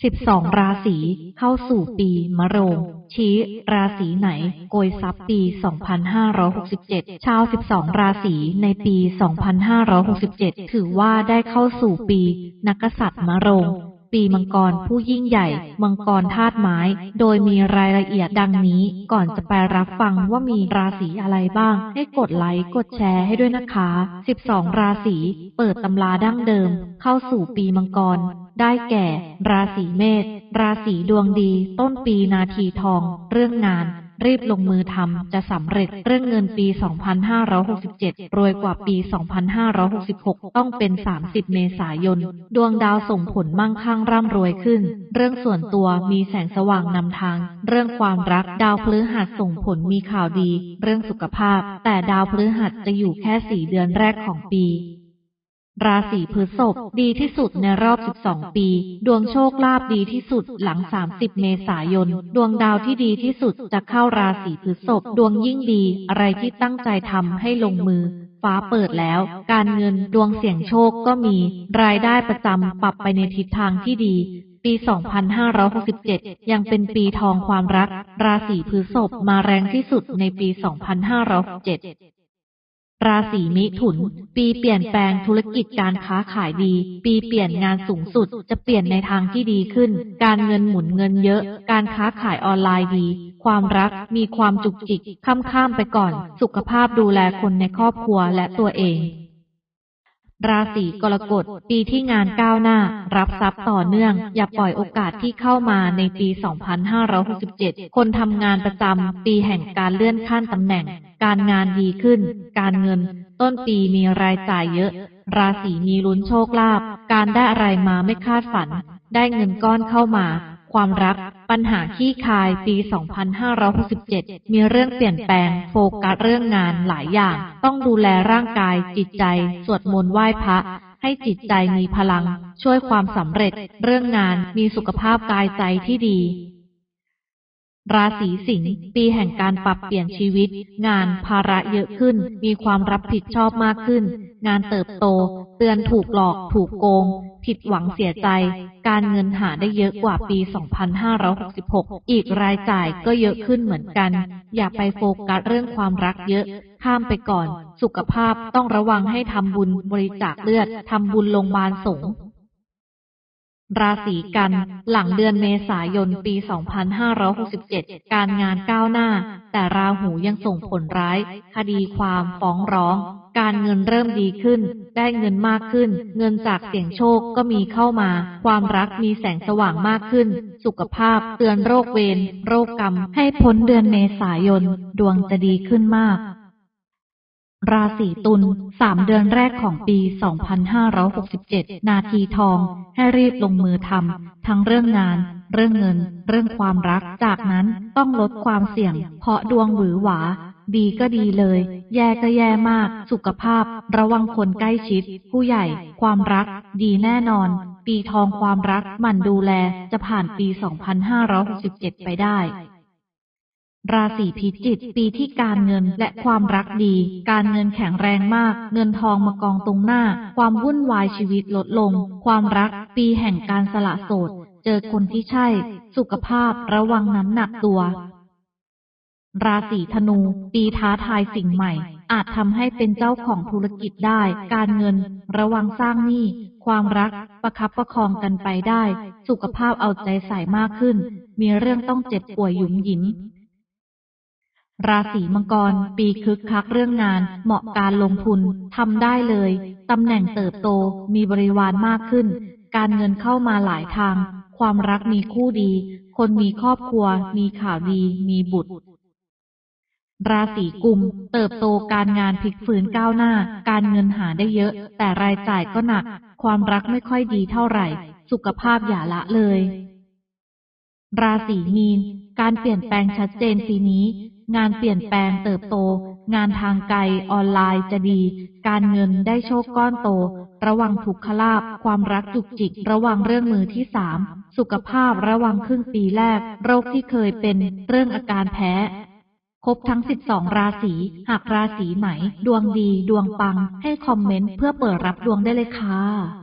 12ราศีเข้าสู่ปีมะโรง ชี้ราศีไหน โกยทรัพย์ปี 2567 ชาว 12 ราศีในปี 2567 ถือว่าได้เข้าสู่ปี นักกษัตริย์มะโรง ปีมังกรผู้ยิ่งใหญ่ มังกรธาตุไม้ โดยมีรายละเอียดดังนี้ ก่อนจะไปรับฟังว่ามีราศีอะไรบ้าง ให้กดไลค์กดแชร์ให้ด้วยนะคะ 12 ราศีเปิดตำราดั้งเดิม เข้าสู่ปีมังกร ได้แก่ ราศีเมษราศีดวงดี ต้นปีนาทีทอง เรื่องงาน รีบลงมือทำจะสำเร็จเรื่องเงินปี 2567 รวยกว่าปี 2566 ต้องเป็น 30 เมษายน ดวงดาวส่งผลมั่งคั่งร่ำรวยขึ้น เรื่องส่วนตัวมีแสงสว่างนำทาง เรื่องความรักดาวพฤหัสส่งผลมีข่าวดี เรื่องสุขภาพ แต่ดาวพฤหัสจะอยู่แค่ 4 เดือนแรกของปี ราศีพฤษภดีที่สุดในรอบ 12 ปี ดวงโชคลาภดีที่สุดหลัง 30 เมษายน ดวงดาวที่ดีที่สุดจะเข้าราศีพฤษภดวงยิ่งดี อะไรที่ตั้งใจทำให้ลงมือ ฟ้าเปิดแล้ว การเงินดวงเสี่ยงโชคก็มี รายได้ประจำปรับไปในทิศทางที่ดีปี 2567 ยังเป็นปีทองความรัก ราศีพฤษภมาแรงที่สุดในปี 2567 ราศีมิถุน ปีเปลี่ยนแปลงธุรกิจการค้าขายดี ปีเปลี่ยนงานสูงสุด จะเปลี่ยนในทางที่ดีขึ้น การเงินหมุนเงินเยอะ การค้าขายออนไลน์ดี ความรักมีความจุกจิกข้ามข้ามไปก่อน สุขภาพดูแลคนในครอบครัวและตัวเอง ราศีกรกฎปีที่งานก้าวหน้า รับทรัพย์ต่อเนื่อง อย่าปล่อยโอกาสที่เข้ามาในปี 2567 คนทำงานประจำปีแห่งการเลื่อนขั้นตำแหน่ง การงานดีขึ้น การเงิน ต้นปีมีรายจ่ายเยอะ ราศีมีลุ้นโชคลาภการได้อะไรมาไม่คาดฝัน ได้เงินก้อนเข้ามา ความรัก ปัญหาขี้คาย ปี 2567 มีเรื่องเปลี่ยนแปลง โฟกัสเรื่องงานหลายอย่าง ต้องดูแลร่างกาย จิตใจ สวดมนต์ไหว้พระ ให้จิตใจมีพลัง ช่วยความสำเร็จ เรื่องงาน มีสุขภาพกายใจที่ดี ราศีสิงห์ปีแห่งการปรับเปลี่ยนชีวิต งานภาระเยอะขึ้น มีความรับผิดชอบมากขึ้น งานเติบโต เตือนถูกหลอกถูกโกง ผิดหวังเสียใจ การเงินหาได้เยอะกว่าปี 2566 อีกรายจ่ายก็เยอะขึ้นเหมือนกัน อย่าไปโฟกัสเรื่องความรักเยอะ ข้ามไปก่อน สุขภาพต้องระวังให้ทำบุญบริจาคเลือดทำบุญโรงพยาบาลสงฆ์ ราศีกัน หลังเดือนเมษายนปี 2567 การงานก้าวหน้า แต่ราหูยังส่งผลร้าย คดีความฟ้องร้อง การเงินเริ่มดีขึ้น ได้เงินมากขึ้น เงินจากเสี่ยงโชคก็มีเข้ามา ความรักมีแสงสว่างมากขึ้น สุขภาพเตือนโรคเวรโรคกรรม ให้พ้นเดือนเมษายน ดวงจะดีขึ้นมาก ราศีตุลสามเดือนแรกของปี 2567 นาทีทอง ให้รีบลงมือทำทั้งเรื่องงาน เรื่องเงิน เรื่องความรัก จากนั้นต้องลดความเสี่ยง เพราะดวงหวือหวา ดีก็ดีเลย แย่ก็แย่มาก สุขภาพ ระวังคนใกล้ชิด ผู้ใหญ่ ความรัก ดีแน่นอน ปีทองความรักมันดูแล จะผ่านปี 2567 ไปได้ ราศีพิจิกปีที่การเงินและความรักดี การเงินแข็งแรงมาก เงินทองมากองตรงหน้า ความวุ่นวายชีวิตลดลง ความรัก ปีแห่งการสละโสด เจอคนที่ใช่ สุขภาพระวังน้ำหนักตัว ราศีธนู ปีท้าทายสิ่งใหม่ อาจทำให้เป็นเจ้าของธุรกิจได้ การเงิน ระวังสร้างหนี้ ความรัก ประคับประคองกันไปได้ สุขภาพเอาใจใส่มากขึ้น มีเรื่องต้องเจ็บป่วยหยุมหยิม ราศีมังกร ปีคึกคักเรื่องงาน เหมาะการลงทุนทำได้เลย ตำแหน่งเติบโต มีบริวารมากขึ้น การเงินเข้ามาหลายทาง ความรักมีคู่ดี คนมีครอบครัว มีข่าวดี มีบุตร ราศีกุม เติบโตการงานพลิกฝืนก้าวหน้า การเงินหาได้เยอะ แต่รายจ่ายก็หนัก ความรักไม่ค่อยดีเท่าไหร่ สุขภาพอย่าละเลย ราศีมีน การเปลี่ยนแปลงชัดเจนปีนี้ งานเปลี่ยนแปลงเติบโต งานทางไกลออนไลน์จะดี การเงินได้โชคก้อนโต ระวังทุกขลาภความรักจุกจิก ระวังเรื่องมือที่สามสุขภาพระวังครึ่งปีแรก โรคที่เคยเป็นเรื่องอาการแพ้ครบทั้ง 12 ราศี หากราศีไหน ดวงดี ดวงปัง ให้คอมเมนต์เพื่อเปิดรับดวงได้เลยค่ะ